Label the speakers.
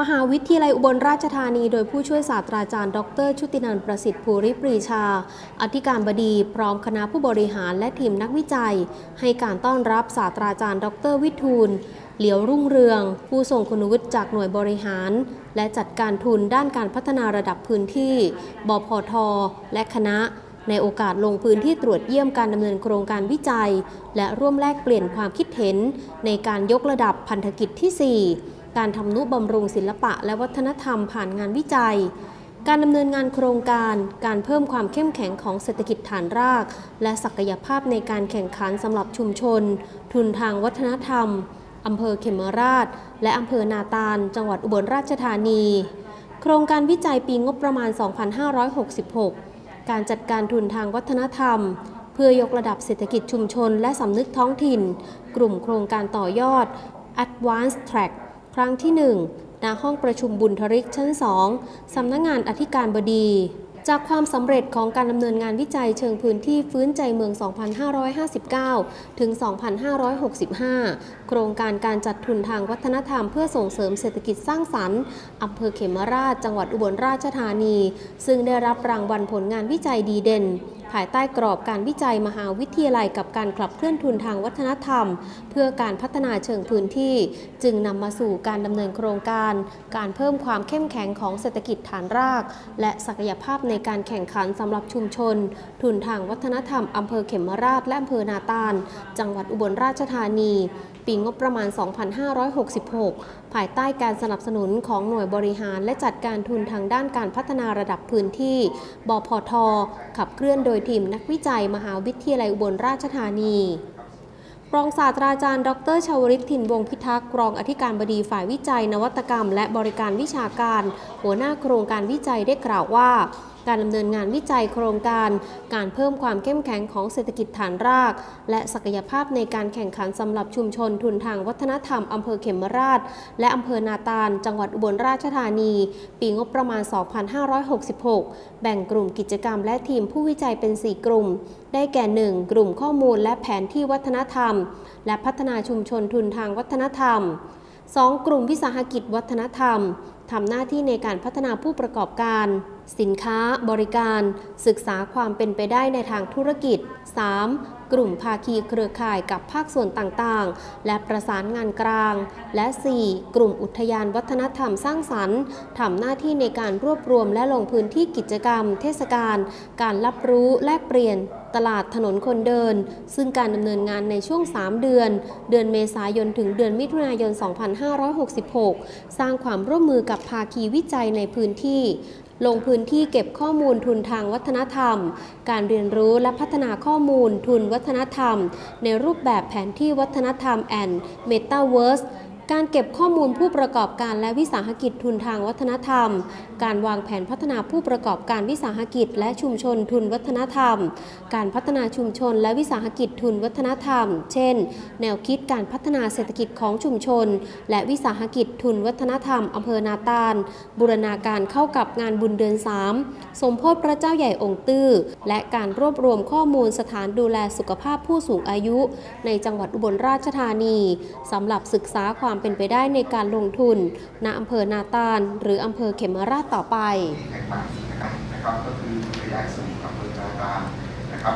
Speaker 1: ม
Speaker 2: หาวิทยาลัยอุบลราชธานี โดยผู้ช่วยศาสตราจารย์ ดร ชุตินันท์ประสิทธิ์ภูริปรีชา อธิการบดี พร้อมคณะผู้บริหารและทีมนักวิจัย ให้การต้อนรับศาสตราจารย์ ดร วิทูล เหลียวรุ่งเรือง ผู้ทรงคุณวุฒิจากหน่วยบริหาร และจัดการทุนด้านการพัฒนาระดับพื้นที่ บพท และคณะในโอกาสลงพื้นที่ตรวจเยี่ยมการดำเนินโครงการวิจัย และร่วมแลกเปลี่ยนความคิดเห็น ในการยกระดับพันธกิจที่ 4 การทำนุบำรุงศิลปะและวัฒนธรรมผ่านงานวิจัย การดำเนินงานโครงการ การเพิ่มความเข้มแข็งของเศรษฐกิจฐานราก และศักยภาพในการแข่งขันสำหรับชุมชน ทุนทางวัฒนธรรมอำเภอเขมราช และอำเภอนาตาล จังหวัดอุบลราชธานี โครงการวิจัยปีงบประมาณ 2566 การจัดการทุนทางวัฒนธรรม เพื่อยกระดับเศรษฐกิจชุมชน และสำนึกท้องถิ่น กลุ่มโครงการต่อยอด Advanced Track ครั้งที่ 1 ณ ห้องประชุมบุญทริกชั้น 2 สำนักงงานอธิการบดี จากความสำเร็จของการดำเนินงานวิจัยเชิงพื้นที่ฟื้นใจเมือง 2559 ถึง 2565 โครงการการจัดทุนทางวัฒนธรรมเพื่อส่งเสริมเศรษฐกิจสร้างสรรค์อำเภอเขมราช จังหวัดอุบลราชธานี ซึ่งได้รับรางวัลผลงานวิจัยดีเด่น ภายใต้กรอบการวิจัยมหาวิทยาลัยกับการขับเคลื่อนทุนทางวัฒนธรรม เพื่อการพัฒนาเชิงพื้นที่ จึงนำมาสู่การดำเนินโครงการ การเพิ่มความเข้มแข็งของเศรษฐกิจฐานราก และศักยภาพในการแข่งขันสำหรับชุมชน ทุนทางวัฒนธรรมอำเภอเขมราชและอำเภอนาตาล จังหวัดอุบลราชธานี ปีงบประมาณ 2566 ภายใต้การสนับสนุนของหน่วยบริหารและจัดการทุนทางด้านการพัฒนาระดับพื้นที่ บพท ขับเคลื่อนโดยทีมนักวิจัยมหาวิทยาลัยอุบลราชธานีรองศาสตราจารย์ ดรชาวริตถิ่นวงพิทักษ์รองอธิการบดีฝ่ายวิจัย นวัตกรรม และบริการวิชาการ หัวหน้าโครงการวิจัยได้กล่าวว่า การดำเนินงานวิจัยโครงการ การเพิ่มความเข้มแข็งของเศรษฐกิจฐานราก และศักยภาพในการแข่งขันสำหรับชุมชนทุนทางวัฒนธรรมอำเภอเขมราช และอำเภอนาตาล จังหวัดอุบลราชธานี ปีงบประมาณ 2566 แบ่งกลุ่มกิจกรรมและทีมผู้วิจัยเป็น 4 กลุ่ม ได้แก่ 1. กลุ่มข้อมูลและแผนที่วัฒนธรรม และพัฒนาชุมชนทุนทางวัฒนธรรม 2. กลุ่มวิสาหกิจวัฒนธรรมทำหน้าที่ในการพัฒนาผู้ประกอบการ สินค้าบริการ ศึกษาความเป็นไปได้ในทางธุรกิจ 3. กลุ่มภาคีเครือข่ายกับภาคส่วนต่างๆ และประสานงานกลาง และ 4. กลุ่มอุทยานวัฒนธรรมสร้างสรรค์ทำหน้าที่ในการรวบรวมและลงพื้นที่กิจกรรม เทศกาลการรับรู้แลกเปลี่ยน ตลาดถนนคนเดิน ซึ่งการดำเนินงานในช่วง 3 เดือน เดือนเมษายนถึงเดือนมิถุนายน 2566 สร้างความร่วมมือกับภาคีวิจัยในพื้นที่ ลงพื้นที่เก็บข้อมูลทุนทางวัฒนธรรม การเรียนรู้และพัฒนาข้อมูลทุนวัฒนธรรม ในรูปแบบแผนที่วัฒนธรรมแอนด์เมตาเวิร์ส การเก็บข้อมูลผู้ประกอบการและวิสาหกิจทุนทางวัฒนธรรม การวางแผนพัฒนาผู้ประกอบการวิสาหกิจและชุมชนทุนวัฒนธรรม การพัฒนาชุมชนและวิสาหกิจทุนวัฒนธรรม เช่น แนวคิดการพัฒนาเศรษฐกิจของชุมชน และวิสาหกิจทุนวัฒนธรรมอำเภอนาตาล บูรณาการเข้ากับงานบุญเดือน3สมโพธิพระเจ้าใหญ่องค์ตื้อ และการรวบรวมข้อมูลสถานดูแลสุขภาพผู้สูงอายุ ในจังหวัดอุบลราชธานีสำหรับศึกษาความเป็นไปได้ในการลงทุนณอำเภอนาตาล หรืออำเภอเขมราชต่อไป
Speaker 3: นะครับก็คือขยายสู่อำเภอนาตาลนะครับ